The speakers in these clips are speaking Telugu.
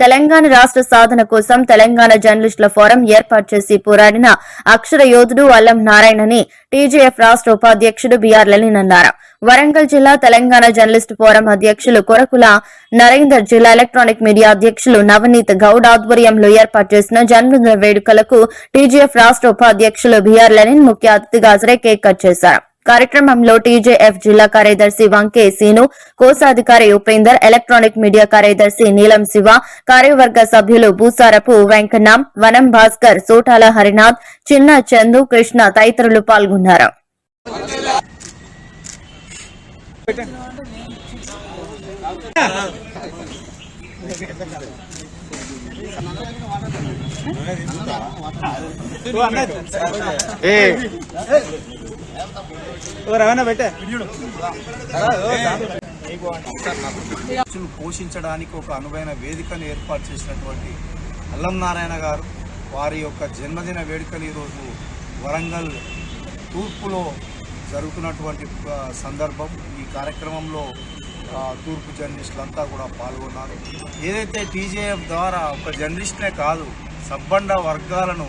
తెలంగాణ రాష్ట్ర సాధన కోసం తెలంగాణ జర్నలిస్టుల ఫోరం ఏర్పాటు చేసి పోరాడిన అక్షర యోధుడు అల్లం నారాయణని టీజేఎఫ్ రాష్ట్ర ఉపాధ్యక్షుడు బీఆర్ లలిన్ అన్నారు. వరంగల్ జిల్లా తెలంగాణ జర్నలిస్ట్ ఫోరం అధ్యక్షులు కొరకుల నరేందర్ జిల్లా ఎలక్ట్రానిక్ మీడియా అధ్యక్షులు నవనీత్ గౌడ్ ఆధ్వర్యంలో ఏర్పాటు చేసిన జన్మదిన వేడుకలకు టీజేఎఫ్ రాష్ట్ర ఉపాధ్యక్షులు బీఆర్ లలిన్ ముఖ్య అతిథిగా హాజరై కేక్ కట్ చేశారు. కార్యక్రమంలో టీజేఎఫ్ జిల్లా కార్యదర్శి వంకే సీను కోశాధికారి ఉపేందర్ ఎలక్ట్రానిక్ మీడియా కార్యదర్శి నీలం శివ కార్యవర్గ సభ్యులు భూసారపు వెంకన్న వనం భాస్కర్ సోటాల హరినాథ్ చిన్న చందు కృష్ణ తదితరులు పాల్గొన్నారు. ఏ రవాణా పెట్టే. పోషించడానికి ఒక అనువైన వేదికను ఏర్పాటు చేసినటువంటి అల్లం నారాయణ గారు వారి యొక్క జన్మదిన వేడుకలు ఈరోజు వరంగల్ తూర్పులో జరుగుతున్నటువంటి సందర్భం. ఈ కార్యక్రమంలో తూర్పు జర్నలిస్టులంతా కూడా పాల్గొన్నారు. ఏదైతే టీజేఎఫ్ ద్వారా ఒక జర్నలిస్ట్నే కాదు సబ్బండ వర్గాలను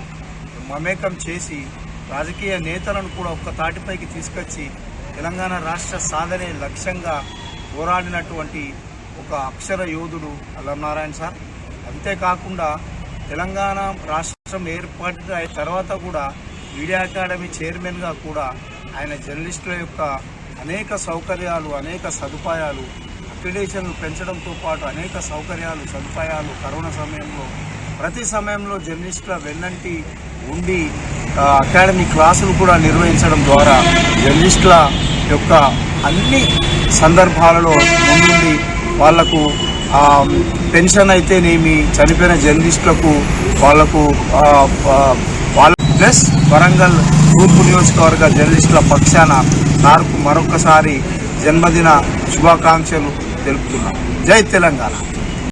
మమేకం చేసి రాజకీయ నేతలను కూడా ఒక్క తాటిపైకి తీసుకొచ్చి తెలంగాణ రాష్ట్ర సాధనే లక్ష్యంగా పోరాడినటువంటి ఒక అక్షర యోధుడు అల్లంనారాయణ సార్. అంతేకాకుండా తెలంగాణ రాష్ట్రం ఏర్పాటు అయిన తర్వాత కూడా మీడియా అకాడమీ చైర్మన్గా కూడా ఆయన జర్నలిస్టుల యొక్క అనేక సౌకర్యాలు అనేక సదుపాయాలు అక్రిడేషన్లు పెంచడంతో పాటు అనేక సౌకర్యాలు సదుపాయాలు కరోనా సమయంలో ప్రతి సమయంలో జర్నలిస్టుల వెన్నంటి ఉండి అకాడమీ క్లాసులు కూడా నిర్వహించడం ద్వారా జర్నలిస్టుల యొక్క అన్ని సందర్భాలలో ముందుండి వాళ్ళకు పెన్షన్ అయితేనేమి చనిపోయిన జర్నలిస్టులకు వాళ్ళకు వాళ్ళ ప్లస్ వరంగల్ తూర్పు నియోజకవర్గ జర్నలిస్టుల పక్షాన నాకు మరొకసారి జన్మదిన శుభాకాంక్షలు తెలుపుతున్నాం. జై తెలంగాణ.